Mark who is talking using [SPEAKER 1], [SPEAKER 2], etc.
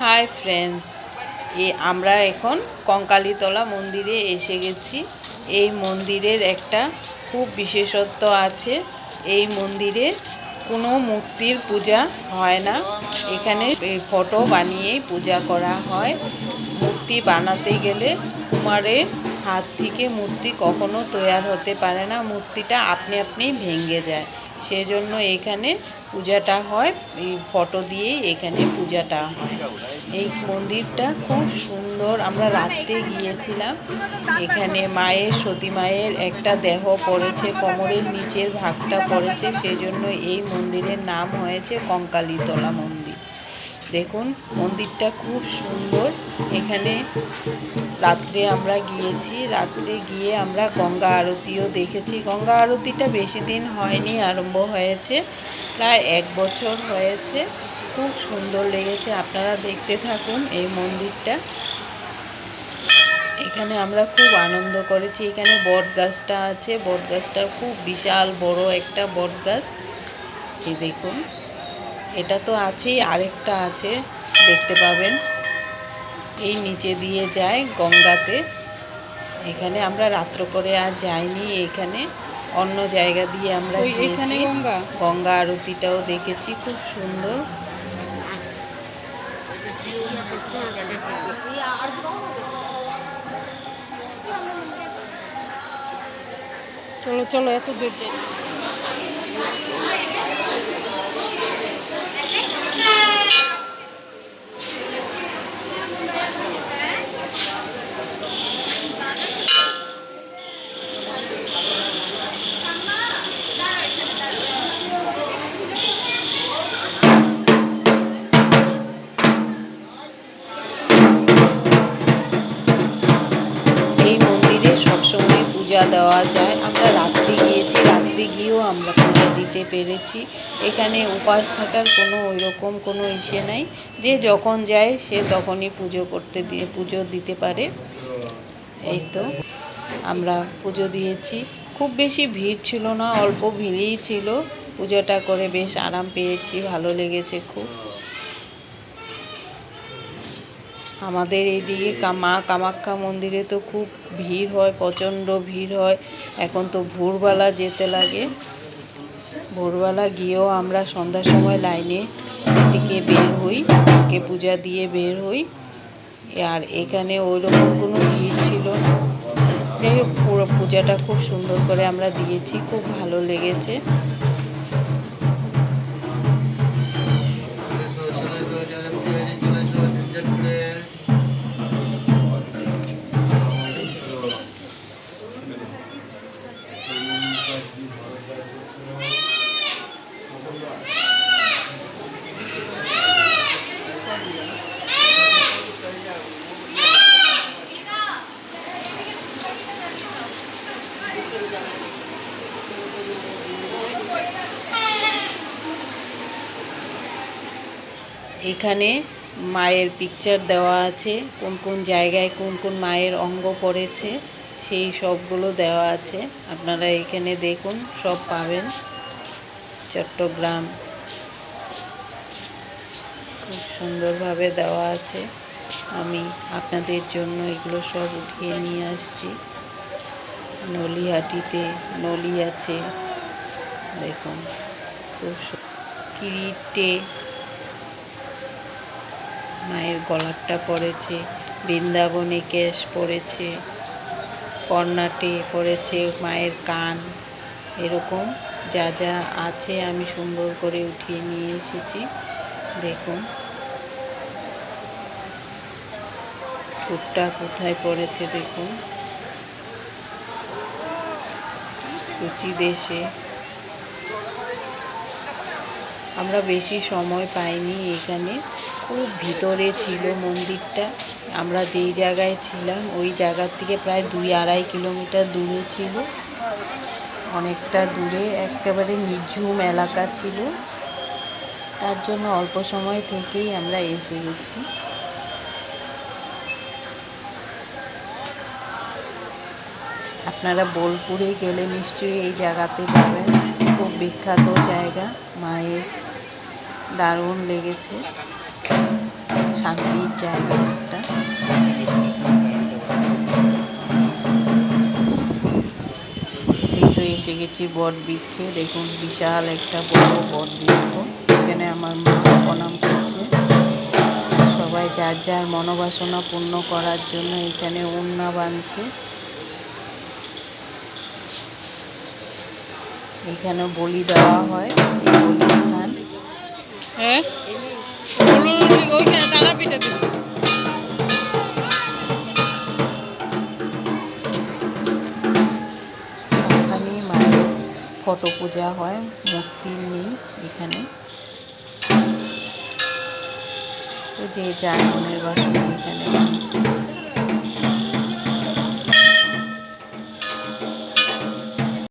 [SPEAKER 1] Hi friends এ, আমরা এখন কঙ্কালীতলা মন্দিরে এসে গেছি। এই মন্দিরের একটা খুব বিশেষত্ব আছে। এই মন্দিরে কোনো মূর্তির পূজা হয় না। এখানে ফটো বানিয়েই পূজা করা হয়। মূর্তি বানাতে গেলে কুমারের হাত থেকে মূর্তি কখনো তৈয়ার হতে পারে না। মূর্তিটা আপনি আপনি ভেঙে যায়। সেজন্য এখানে পূজাটা হয়। এই ফটো দিয়েই এখানে পূজাটা হয়। এই মন্দিরটা খুব সুন্দর। আমরা রাত্রে গিয়েছিলাম। এখানে মায়ের, সতী মায়ের একটা দেহ পড়েছে, কোমরের নিচের ভাগটা পড়েছে। সেজন্য এই মন্দিরের নাম হয়েছে কঙ্কালীতলা মন্দির। দেখুন, মন্দিরটা খুব সুন্দর। এখানে রাত্রে আমরা গিয়েছি। রাত্রে গিয়ে আমরা গঙ্গা আরতিও দেখেছি। গঙ্গা আরতিটা বেশি দিন হয়নি, আরম্ভ হয়েছে। প্রায় এক বছর হয়েছে। খুব সুন্দর লেগেছে। আপনারা দেখতে থাকুন এই মন্দিরটা। এখানে আমরা খুব আনন্দ করেছি। এখানে বট গাছটা আছে। বট গাছটা খুব বিশাল বড় একটা বট গাছ এই দেখুন। এটা তো আছেই আরেকটা আছে দেখতে পাবেন। এই নিচে দিয়ে যায় গঙ্গাতে। এখানে আমরা রাত্র করে আর যাইনি এখানে অন্য জায়গা দিয়ে আমরা
[SPEAKER 2] এখানে গঙ্গা?
[SPEAKER 1] গঙ্গা আরতিটাও দেখেছি খুব সুন্দর।
[SPEAKER 2] চলো চলো এত দূর যাই।
[SPEAKER 1] পূজা দেওয়া যায়। আমরা রাত্রি গিয়েছি, রাত্রি গিয়েও আমরা পূজা দিতে পেরেছি। এখানে উপাস থাকার কোনো ওই রকম কোনো ইসে নাই। যে যখন যায়, সে তখনই পুজো করতে দিয়ে, পুজো দিতে পারে। এই তো আমরা পুজো দিয়েছি। খুব বেশি ভিড় ছিল না, অল্প ভিড়েই ছিল। পুজোটা করে বেশ আরাম পেয়েছি, ভালো লেগেছে খুব। আমাদের এইদিকে মা কামাখ্যা মন্দিরে তো খুব ভিড় হয়, প্রচণ্ড ভিড় হয়। এখন তো ভোরবেলা যেতে লাগে। ভোরবেলা গিয়েও আমরা সন্ধ্যার সময় লাইনে থেকে বের হই, কে পূজা দিয়ে বের হই। আর এখানে ওই রকম কোনো ভিড় ছিল যাই হোক, পুরো পূজাটা খুব সুন্দর করে আমরা দিয়েছি, খুব ভালো লেগেছে। এখানে মায়ের পিকচার দেওয়া আছে, কোন কোন জায়গায় কোন কোন মায়ের অঙ্গ পড়েছে, সেই সবগুলো দেওয়া আছে। আপনারা এখানে দেখুন, সব পাবেন। চট্টগ্রাম। খুব সুন্দরভাবে দেওয়া আছে। আমি আপনাদের জন্য এগুলো সব উঠিয়ে নিয়ে আসছি। নলিহাটিতে নলি আছে। দেখুন, খুব কিরিটে মায়ের গলারটা পড়েছে বৃন্দাবনে কেশ পড়েছে কর্ণাটে পড়েছে মায়ের কান। এরকম যা যা আছে আমি সুন্দর করে উঠিয়ে নিয়ে এসেছি। দেখুন। ঠোঁটটা কোথায় পড়েছে দেখুন। সূচি দেশে আমরা বেশি সময় পাইনি এখানে। খুব ভিতরে ছিল মন্দিরটা। আমরা যেই জায়গায় ছিলাম, ওই জায়গার থেকে প্রায় দুই আড়াই কিলোমিটার দূরে ছিল। অনেকটা দূরে, একেবারে নিঝুম এলাকা ছিল। তার জন্য অল্প সময় থেকেই আমরা এসে গেছি। আপনারা বোলপুরে গেলে নিশ্চয়ই এই জায়গাতে যাবেন। খুব বিখ্যাত জায়গা, মায়ের দারুণ লেগেছে। শান্তির জায়গা একটা। এসে গেছি বট বৃক্ষে। দেখুন, বিশাল একটা বড় বট বৃক্ষ। এখানে আমার মা প্রণাম করছে। সবাই যার যার মনোবাসনা পূর্ণ করার জন্য এখানে উন্না বাঁধছে। এখানে বলি দেওয়া হয়। বলিস্থান
[SPEAKER 2] হ্যাঁ
[SPEAKER 1] মায়ের ফটো পূজা হয় মূর্তি নেই এখানে। তো যে যার মনের বাসন এখানে